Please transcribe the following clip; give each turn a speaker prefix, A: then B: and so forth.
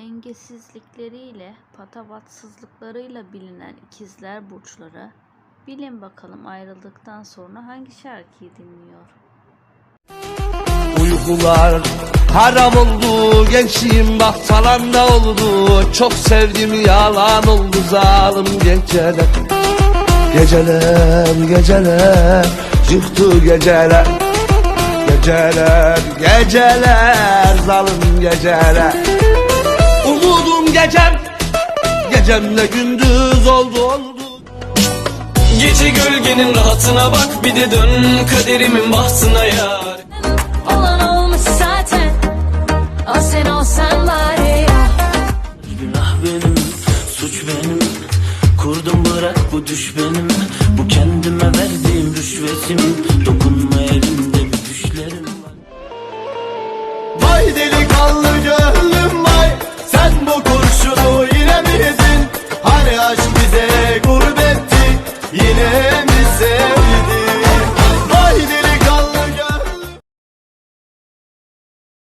A: Dengesizlikleriyle, patavatsızlıklarıyla bilinen ikizler burçları bilin bakalım ayrıldıktan sonra hangi şarkıyı dinliyor?
B: Uykular haram oldu Gençliğim bak da oldu. Çok sevdim yalan oldu zalim geceler. Geceler geceler Yıktı geceler. Geceler geceler Zalim geceler gecem Gecemle gündüz oldu oldu.
C: Gece gölgenin rahatına bak bir de dön kaderimin bahtına yar.
D: Olan olmuş zaten o sen olsan bari ya.
E: Günah benim suç benim. Kurdum bırak bu düş benim. Bu kendime verdiğim rüşvetim. Dokunma elimde bir düşlerim var.
F: Vay delikanlı yeah.